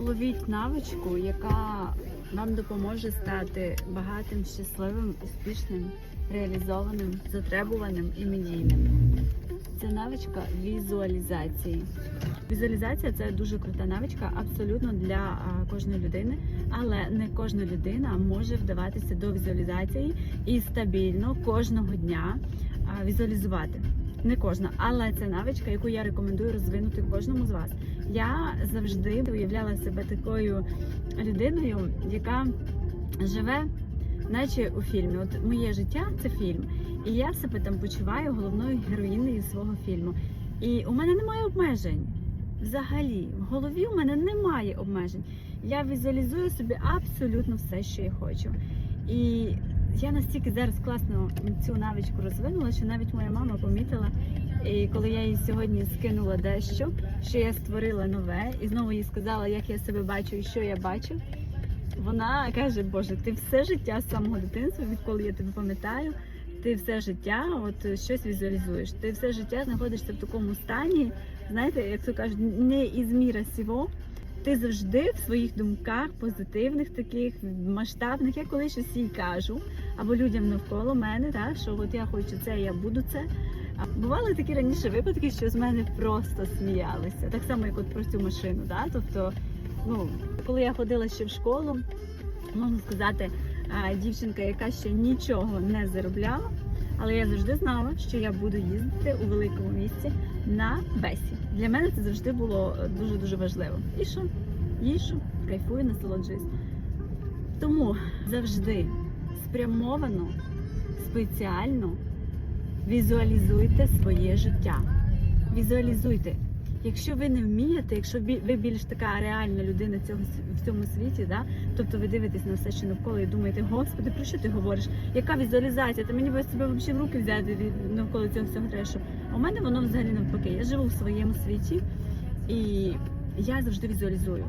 ловіть навичку, яка вам допоможе стати багатим, щасливим, успішним, реалізованим, затребуваним і медійним. Це навичка візуалізації. Візуалізація це дуже крута навичка, абсолютно для кожної людини, але не кожна людина може вдаватися до візуалізації і стабільно кожного дня візуалізувати. Не кожна, але це навичка, яку я рекомендую розвинути кожному з вас. Я завжди уявляла себе такою людиною, яка живе, наче у фільмі. От моє життя це фільм, і я себе там почуваю головною героїнею свого фільму. І у мене немає обмежень. Взагалі, в голові у мене немає обмежень. Я візуалізую собі абсолютно все, що я хочу. І я настільки зараз класно цю навичку розвинула, що навіть моя мама помітила. І коли я їй сьогодні скинула дещо, що я створила нове, і знову їй сказала, як я себе бачу і що я бачу. Вона каже: Боже, ти все життя з самого дитинства, відколи я тебе пам'ятаю, ти все життя от щось візуалізуєш. Ти все життя знаходишся в такому стані, знаєте, як то кажуть, не із міра сього. Ти завжди в своїх думках позитивних, таких масштабних. Я коли щось їй кажу, або людям навколо мене, так, що от я хочу це, я буду це. А бували такі раніше випадки, що з мене просто сміялися. Так само, як от про цю машину. Да? Тобто, ну, коли я ходила ще в школу, можна сказати, дівчинка, яка ще нічого не заробляла, але я завжди знала, що я буду їздити у великому місці на бесі. Для мене це завжди було дуже дуже важливо. І що? Їжу, кайфую, насолоджуюсь. Тому завжди спрямовано, спеціально візуалізуйте своє життя. Візуалізуйте. Якщо ви не вмієте, якщо ви більш така реальна людина цього в цьому світі, да? тобто ви дивитесь на все, що навколо, і думаєте, господи, про що ти говориш? Яка візуалізація? Та мені би себе взагалі в руки взяти від навколо цього всього трешу. У мене воно взагалі навпаки. Я живу в своєму світі і я завжди візуалізую.